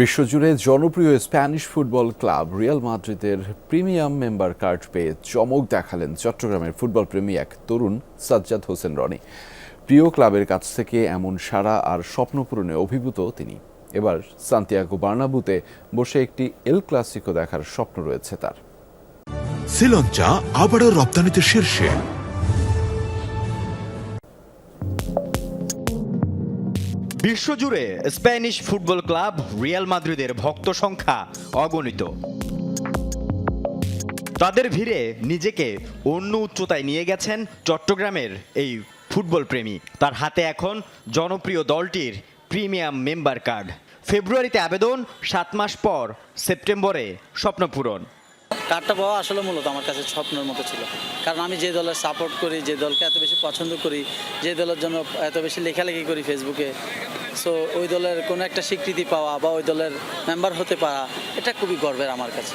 বিশ্বজুড়ে জনপ্রিয় Spanish football club Real মাদ্রিদের প্রিমিয়াম মেম্বার কার্ড পেয়ে চমক দেখালেন চট্টগ্রামের ফুটবল প্রেমী এক তরুণ সাজ্জাদ হোসেন রনি। প্রিয় ক্লাবের কাছ থেকে এমন সারা আর স্বপ্নপূরণে অভিভূত তিনি। এবার সান্তিয়াগো বার্নাবুতে বসে একটি এল ক্লাসিকো দেখার স্বপ্ন রয়েছে তার। শ্রীলঞ্চা আবারও রপ্তানিতে শীর্ষে। বিশ্বজুড়ে স্প্যানিশ ফুটবল ক্লাব রিয়াল মাদ্রিদের ভক্ত সংখ্যা অগণিত। তাদের ভিড়ে নিজেকে অন্য উচ্চতায় নিয়ে গেছেন চট্টগ্রামের এই ফুটবল প্রেমী। তার হাতে এখন জনপ্রিয় দলটির প্রিমিয়াম মেম্বার কার্ড। ফেব্রুয়ারিতে আবেদন, সাত মাস পর সেপ্টেম্বরে স্বপ্নপূরণ কার্ডটা পাওয়া আসলে মূলত আমার কাছে স্বপ্নের মতো ছিল। কারণ আমি যে দলের সাপোর্ট করি, যে দলকে এত বেশি পছন্দ করি, যে দলের জন্য এত বেশি লেখালেখি করি ফেসবুকে সো ওই দলের কোনো একটা স্বীকৃতি পাওয়া বা ওই দলের মেম্বার হতে পারা, এটা খুবই গর্বের আমার কাছে।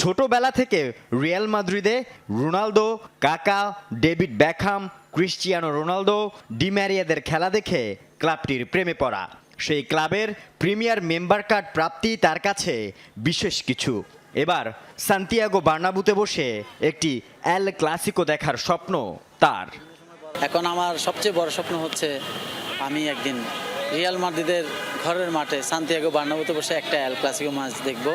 ছোটবেলা থেকে Real মাদ্রিদে Ronaldo, Kaka, David Beckham Cristiano Ronaldo ডিম্যারিয়াদের খেলা দেখে ক্লাবটির প্রেমে পড়া। সেই ক্লাবের প্রিমিয়ার মেম্বার কার্ড প্রাপ্তি তার কাছে বিশেষ কিছু। এবার সান্তিয়াগো বার্নাবুতে বসে একটি এল ক্লাসিকো দেখার স্বপ্ন তার। এখন আমার সবচেয়ে বড় স্বপ্ন হচ্ছে আমি একদিন রিয়াল মাদ্রিদের ঘরের মাঠে সান্তিয়াগো বার্নাবুতে বসে একটা এল ক্লাসিকো ম্যাচ দেখব।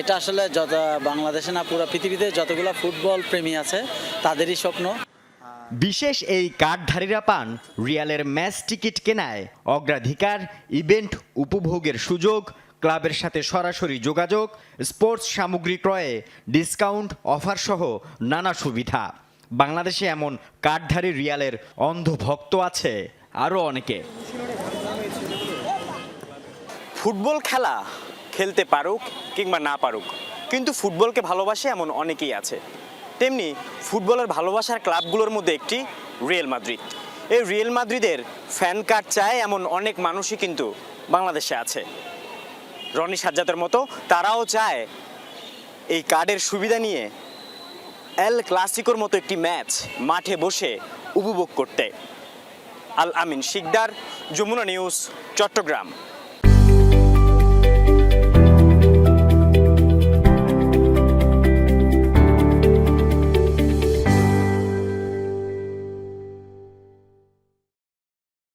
এটা আসলে যত বাংলাদেশে না পুরো পৃথিবীতে যতগুলো ফুটবল প্রেমী আছে তাদেরই স্বপ্ন। বিশেষ এই কার্ডধারীরা পান রিয়ালের ম্যাচ টিকিট কেনায় অগ্রাধিকার ইভেন্ট উপভোগের সুযোগ ক্লাবের সাথে সরাসরি যোগাযোগ, স্পোর্টস সামগ্রী ক্রয়ে ডিসকাউন্ট অফার সহ নানা সুবিধা। বাংলাদেশে এমন কার্ডধারী রিয়ালের অন্ধ ভক্ত আছে আরও অনেকে। ফুটবল খেলা খেলতে পারুক কিংবা না পারুক, কিন্তু ফুটবলকে ভালোবাসে এমন অনেকেই আছে। তেমনি ফুটবলের ভালোবাসার ক্লাবগুলোর মধ্যে একটি রিয়েল মাদ্রিদ। এই রিয়েল মাদ্রিদের ফ্যান কার্ড চায় এমন অনেক মানুষই কিন্তু বাংলাদেশে আছে। রনি সাজ্জাদের মতো, তারাও চায় এই কার্ডের সুবিধা নিয়ে এল ক্লাসিকোর মতো একটি ম্যাচ মাঠে বসে উপভোগ করতে। আল আমিন শিকদার, যমুনা নিউজ, চট্টগ্রাম।